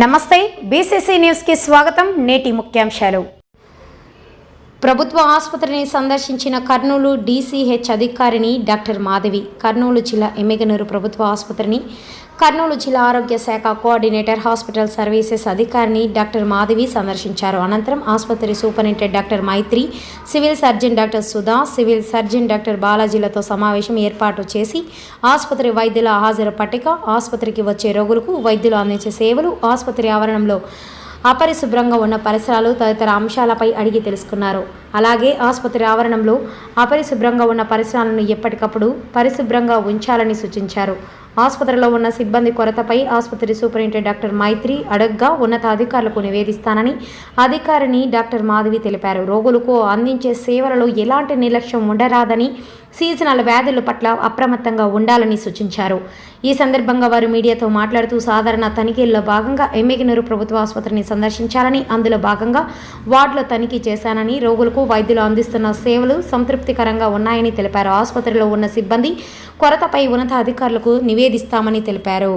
నమస్తే బీసీసీ న్యూస్కి స్వాగతం నేటి ముఖ్యాంశాలు. ప్రభుత్వ ఆసుపత్రిని సందర్శించిన కర్నూలు డీసీహెచ్ అధికారిని డాక్టర్ మాధవి కర్నూలు జిల్లా ఎమ్మెగనూరు ప్రభుత్వ ఆసుపత్రిని కర్నూలు జిల్లా ఆరోగ్య శాఖ కోఆర్డినేటర్ హాస్పిటల్ సర్వీసెస్ అధికారిని డాక్టర్ మాధవి సందర్శించారు. అనంతరం ఆసుపత్రి superintendent doctor Maitri civil surgeon doctor Sudha civil surgeon doctor బాలాజీలతో సమావేశం ఏర్పాటు చేసి ఆసుపత్రి వైద్యుల హాజరు పట్టిక ఆసుపత్రికి వచ్చే రోగులకు వైద్యులు అందించే సేవలు ఆసుపత్రి ఆవరణంలో అపరిశుభ్రంగా ఉన్న పరిసరాలు తదితర అంశాలపై అడిగి తెలుసుకున్నారు. అలాగే ఆసుపత్రి ఆవరణంలో అపరిశుభ్రంగా ఉన్న పరిసరాలను ఎప్పటికప్పుడు పరిశుభ్రంగా ఉంచాలని సూచించారు. ఆసుపత్రిలో ఉన్న సిబ్బంది కొరతపై ఆసుపత్రి సూపరింటెండెంట్ డాక్టర్ మైత్రి అడగ్గా ఉన్నతాధికారులకు నివేదిస్తానని అధికారిని డాక్టర్ మాధవి తెలిపారు. రోగులకు అందించే సేవలలో ఎలాంటి నిర్లక్ష్యం ఉండరాదని సీజనల్ వ్యాధుల పట్ల అప్రమత్తంగా ఉండాలని సూచించారు. ఈ సందర్భంగా వారు మీడియాతో మాట్లాడుతూ సాధారణ తనిఖీల్లో భాగంగా ఎమ్మెగినూరు ప్రభుత్వ ఆసుపత్రిని సందర్శించాలని అందులో భాగంగా వార్డులో తనిఖీ చేశానని రోగులకు వైద్యులు అందిస్తున్న సేవలు సంతృప్తికరంగా ఉన్నాయని తెలిపారు. ఆసుపత్రిలో ఉన్న సిబ్బంది కొరతపై ఉన్నతాధికారులకు నివేదిస్తామని తెలిపారు.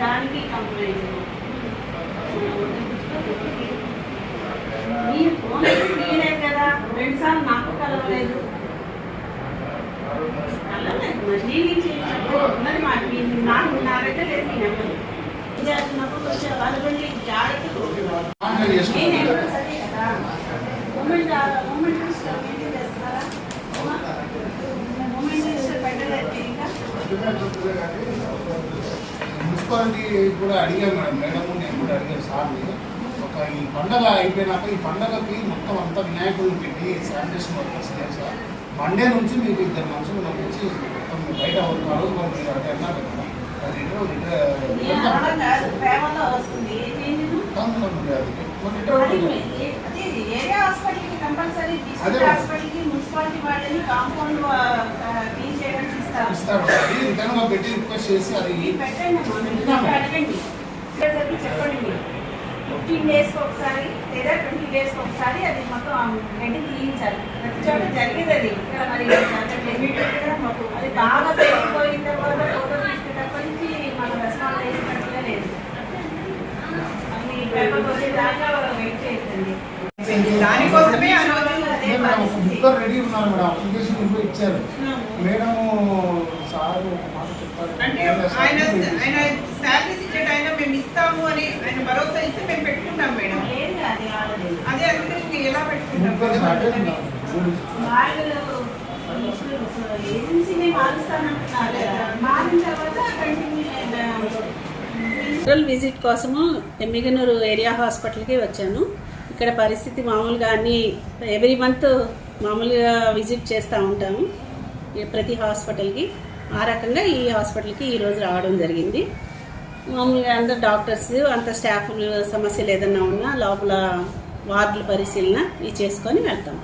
దానికి కంప్లైంట్ మీరు ఫోన్ తీయలేదు కదా రెండుసార్లు మున్సిపాలిటీ కూడా అడిగాను మేడం. మేడం నేను కూడా అడిగాను సార్ని. ఒక ఈ పండగ అయిపోయినాక ఈ పండగకి మొత్తం అంతా వినాయకుడిని పెట్టి శానిటేషన్ వర్కర్స్ చేసా మండే నుంచి మీకు ఇద్దరు మనుషులు వచ్చి మొత్తం బయట ఉన్నారు మరి మీరు అక్కడ అన్నారు కదా. అది ఇస్తారు. రిటర్న్ పెట్టి రిక్వెస్ట్ చేసి చెప్పండి ఫిఫ్టీన్ డేస్కి ఒకసారి లేదా ట్వంటీ డేస్కి ఒకసారి అది మొత్తం గడ్డి తీయించాలి. ప్రతి చోట జరిగేది అది ఇక్కడ మరి. అది బాగా పెరిగిపోయిన తర్వాత ఫోటో తీసుకునేటప్పటి నుంచి మన రెస్పాన్స్ చేసినట్టుగా లేదు. పేపర్ వచ్చేదాకా వెయిట్ చేయొద్దండి. దానికోసమే ఆ రోజు అదే మేడం ఒక పరిస్థితి. బుక్ రెడీ ఉన్నారు మేడం. అప్లికేషన్ ఇంట్లో ఇచ్చారు. మేడం సార్ ఒక మాట చెప్పారు. అంటే ఆయన ఆయన టైం మేము ఇస్తాము అని ఆయన భరోసా ఇస్తే మేము పెట్టుకున్నాం మేడం. అది అంటే ఇంక ఎలా పెట్టుకుంటాం? జనరల్ విజిట్ కోసము ఎమ్మిగనూరు ఏరియా హాస్పిటల్కి వచ్చాను. ఇక్కడ పరిస్థితి మామూలుగా అన్ని ఎవ్రీ మంత్ మామూలుగా విజిట్ చేస్తూ ఉంటాము. ప్రతి హాస్పిటల్కి ఆ రకంగా ఈ హాస్పిటల్కి ఈరోజు రావడం జరిగింది. మామూలుగా అందరు డాక్టర్స్ అంత స్టాఫ్ సమస్యలు ఏదన్నా ఉన్నా లోపల వార్డుల పరిశీలన ఇవి చేసుకొని వెళ్తాం.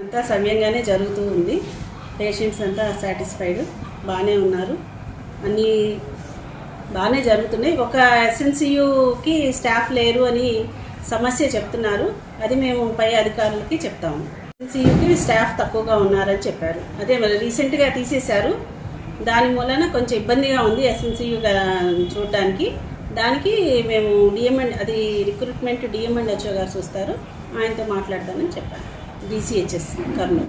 అంతా సమయంగానే జరుగుతూ ఉంది. పేషెంట్స్ అంతా సాటిస్ఫైడ్ బాగానే ఉన్నారు. అన్నీ బాగానే జరుగుతున్నాయి. ఒక ఎస్ఎన్సియుకి స్టాఫ్ లేరు అని సమస్య చెప్తున్నారు. అది మేము పై అధికారులకి చెప్తాము. ఎస్ఎన్సియుకి స్టాఫ్ తక్కువగా ఉన్నారని చెప్పారు. అదే మరి రీసెంట్గా తీసేశారు. దాని మూలన కొంచెం ఇబ్బందిగా ఉంది ఎస్ఎన్సియు చూడడానికి దానికి మేము డిఎంఎండ్ అది రిక్రూట్మెంట్ డిఎంఎండ్ హెచ్ఓ గారు చూస్తారు. ఆయనతో మాట్లాడతానని చెప్పాను. బీసీహెచ్ఎస్ కర్నూలు.